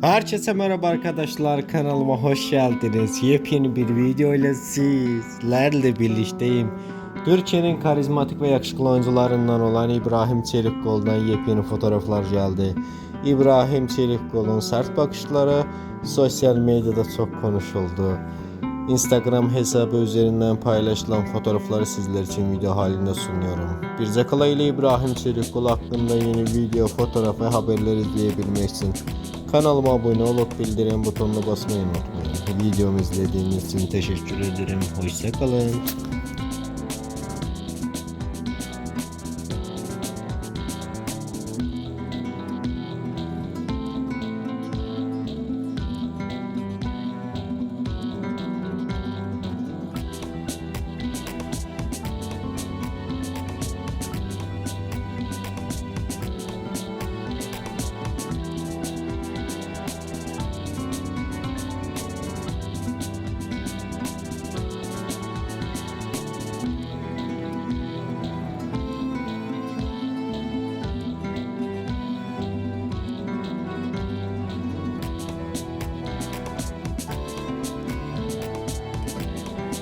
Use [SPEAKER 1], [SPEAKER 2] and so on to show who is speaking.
[SPEAKER 1] Herkese merhaba arkadaşlar kanalıma hoş geldiniz. Yepyeni bir video ile sizlerle birlikteyim. Türkiye'nin karizmatik ve yakışıklı oyuncularından olan İbrahim Çelikkol'dan yepyeni fotoğraflar geldi. İbrahim Çelikkol'un sert bakışları sosyal medyada çok konuşuldu. Instagram hesabı üzerinden paylaşılan fotoğrafları sizler için video halinde sunuyorum. Bir Zakala ile İbrahim Çelikkol hakkında yeni video, fotoğraf ve haberler izleyebilmek için kanalıma abone olup bildirim butonuna basmayı unutmayın. Videomu izlediğiniz için teşekkür ederim. Hoşçakalın.